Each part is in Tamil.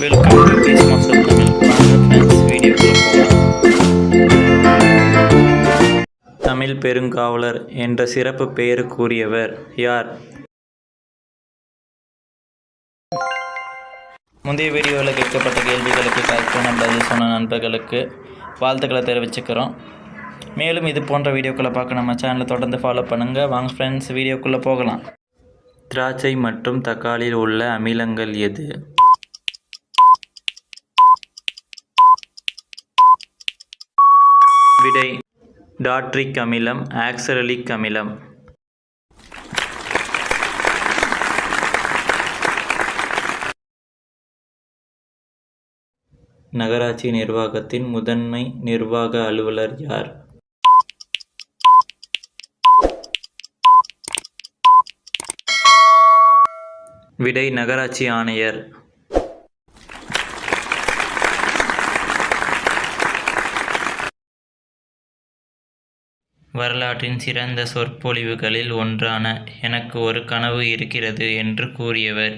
Welcome to Peace Master Tamil வாங்க ஃப்ரெண்ட்ஸ் வீடியோக்குள்ள தமிழ் பெருங்காவலர் என்ற சிறப்பு பெயருக்குரியவர் யார்? முந்தைய வீடியோவில் கேட்கப்பட்ட கேள்விகளுக்கு கரெக்டான பதில் சொன்ன நண்பர்களுக்கு வாழ்த்துக்களை தெரிவிச்சுக்கிறோம். மேலும் இது போன்ற வீடியோக்களை பார்க்க நம்ம சேனலை தொடர்ந்து ஃபாலோ பண்ணுங்கள் வாங்க ஃப்ரெண்ட்ஸ் வீடியோக்குள்ளே போகலாம். திராட்சை மற்றும் தக்காளியில் உள்ள அமிலங்கள் எது? விடை டாட்ரிக் அமிலம் ஆக்சரலிக் அமிலம் நகராட்சி நிர்வாகத்தின் முதன்மை நிர்வாக அலுவலர் யார்? விடை நகராட்சி ஆணையர். வரலாற்றின் சிறந்த சொற்பொழிவுகளில் ஒன்றான எனக்கு ஒரு கனவு இருக்கிறது என்று கூறியவர்.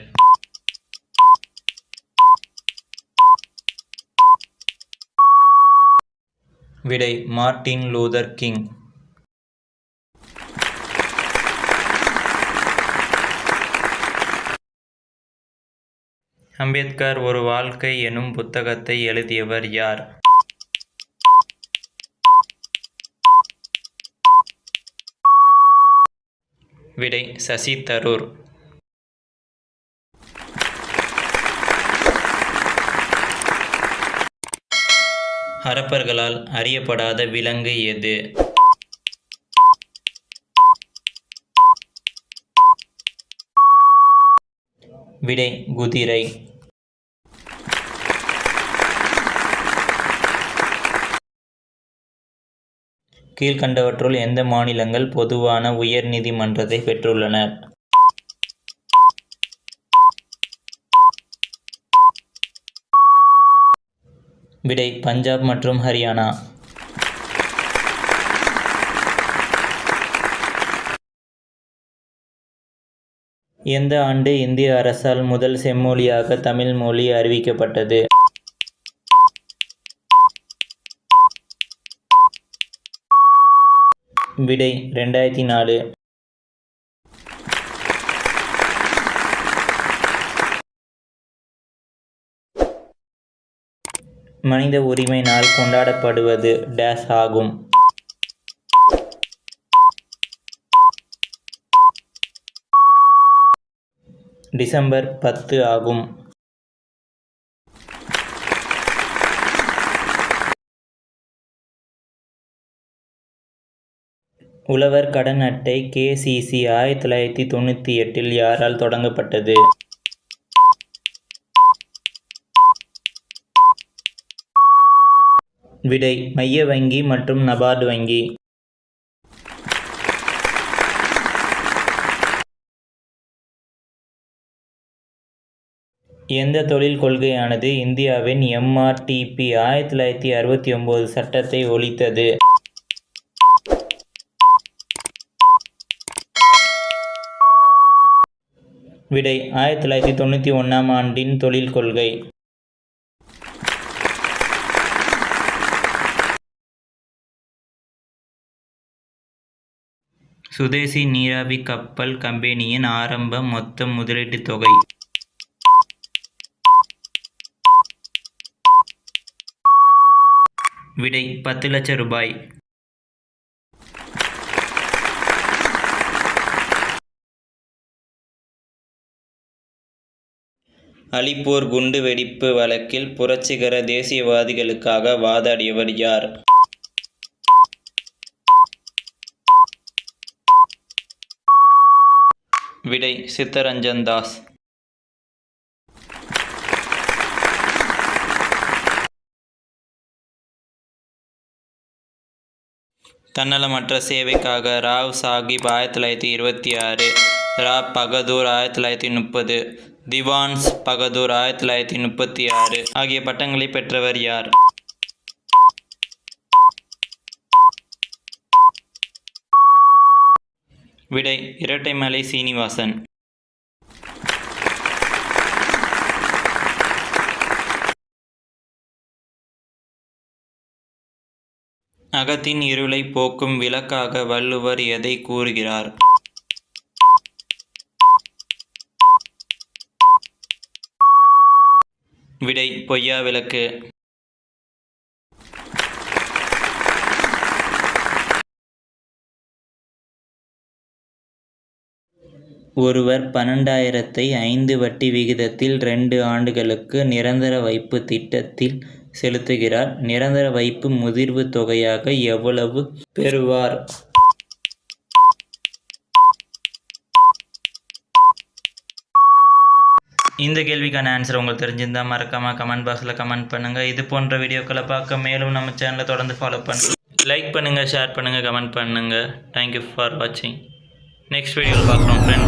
விடை மார்ட்டின் லூதர் கிங். அம்பேத்கர் ஒரு வாழ்க்கை எனும் புத்தகத்தை எழுதியவர் யார்? விடை சசி தரூர். ஹரப்பர்களால் அறியப்படாத விலங்கு எது? விடை குதிரை. கீழ்கண்டவற்றுள் எந்த மாநிலங்கள் பொதுவான உயர் நீதிமன்றத்தை பெற்றுள்ளன? விடை பஞ்சாப் மற்றும் ஹரியானா. எந்த ஆண்டு இந்திய அரசால் முதல் செம்மொழியாக தமிழ் மொழி அறிவிக்கப்பட்டது? விடை ரெண்டாயிரத்தி நாலு. மனித உரிமை நாள் கொண்டாடப்படுவது டேஸ் ஆகும். டிசம்பர் பத்து ஆகும். உழவர் கடன் அட்டை கேசிசி ஆயிரத்தி தொள்ளாயிரத்தி தொண்ணூற்றி எட்டில் யாரால் தொடங்கப்பட்டது? விடை மைய வங்கி மற்றும் நபார்டு வங்கி. எந்த தொழில் கொள்கையானது இந்தியாவின் எம்ஆர்டிபி ஆயிரத்தி தொள்ளாயிரத்தி அறுபத்தி ஒம்பது சட்டத்தை ஒழித்தது? விடை ஆயிரத்தி தொள்ளாயிரத்தி தொண்ணூற்றி ஒன்றாம் ஆண்டின் தொழில் கொள்கை. சுதேசி நீராவி கப்பல் கம்பெனியின் ஆரம்ப மொத்த முதலீட்டுத் தொகை. விடை பத்து லட்சம் ரூபாய். அலிப்பூர் குண்டு வெடிப்பு வழக்கில் புரட்சிகர தேசியவாதிகளுக்காக வாதாடியவர் யார்? விடை சித்தரஞ்சன் தாஸ். தன்னலமற்ற சேவைக்காக ராவ் சாஹிப் ஆயிரத்தி தொள்ளாயிரத்தி இருபத்தி ஆறு ரா பகதூர் ஆயிரத்தி தொள்ளாயிரத்தி முப்பது திவான்ஸ் பகதூர் ஆயிரத்தி தொள்ளாயிரத்தி முப்பத்தி ஆறு. ஆகிய பட்டங்களை பெற்றவர் யார்? விடை இரட்டைமலை சீனிவாசன். அகத்தின் இருளை போக்கும் விளக்காக வள்ளுவர் எதை கூறுகிறார்? விடை பொய்யா விளக்கு. ஒருவர் பன்னெண்டாயிரத்தை ஐந்து வட்டி விகிதத்தில் ரெண்டு ஆண்டுகளுக்கு நிரந்தர வைப்பு திட்டத்தில் செலுத்துகிறார். நிரந்தர வைப்பு முதிர்வு தொகையாக எவ்வளவு பெறுவார்? இந்த கேள்விக்கான ஆன்சர் உங்களுக்கு தெரிஞ்சிருந்தால் மறக்காமல் கமெண்ட் பாக்ஸில் கமெண்ட் பண்ணுங்கள் இது போன்ற வீடியோக்களை பார்க்க மேலும் நம்ம சேனலை தொடர்ந்து ஃபாலோ பண்ணுங்கள் லைக் பண்ணுங்கள் ஷேர் பண்ணுங்கள் கமெண்ட் பண்ணுங்கள் தேங்க்யூ ஃபார் வாட்சிங் நெக்ஸ்ட் வீடியோவில் பார்க்குறோம் ஃப்ரெண்ட்ஸ்